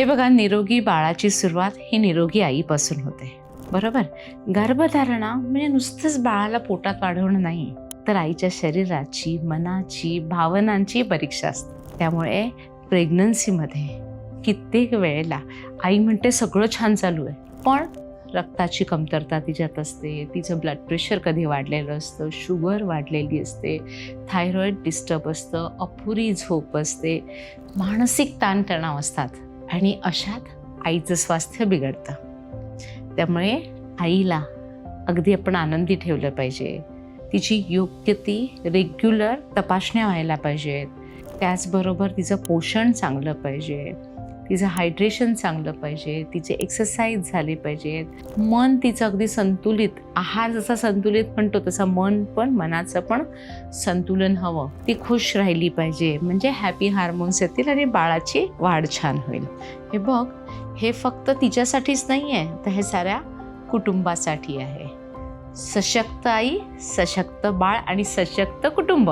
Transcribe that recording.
हे बघा निरोगी बाळाची सुरुवात ही निरोगी आईपासून होते. बरोबर? गर्भधारणा म्हणजे नुसतंच बाळाला पोटात वाढवणं नाही तर आईच्या शरीराची मनाची भावनांची परीक्षा असते. त्यामुळे प्रेग्नन्सीमध्ये कित्येक वेळेला आई म्हणते सगळं छान चालू आहे. पण रक्ताची कमतरता तिच्यात असते तिचं ब्लड प्रेशर कधी वाढलेलं असतं शुगर वाढलेली असते थायरॉईड डिस्टर्ब असतं अपुरी झोप असते मानसिक ताणतणाव असतात. आणि अशात आईचं स्वास्थ्य बिघडतं. त्यामुळे आईला अगदी आपण आनंदी ठेवलं पाहिजे. तिची योग्य ती रेग्युलर तपासण्या व्हायला पाहिजेत. त्याचबरोबर तिचं पोषण चांगलं पाहिजे. तिचं हायड्रेशन चांगलं पाहिजे तिचे एक्सरसाइज झाले पाहिजेत मन तिचं अगदी संतुलित आहार जसा संतुलित म्हणतो तसं मन पण मनाचं पण संतुलन हवं. ती खुश राहिली पाहिजे. म्हणजे हॅपी हार्मोन्स येतील आणि बाळाची वाढ छान होईल. हे बघ हे फक्त तिच्यासाठीच नाही आहे तर हे साऱ्या कुटुंबासाठी आहे. सशक्त आई सशक्त बाळ आणि सशक्त कुटुंब.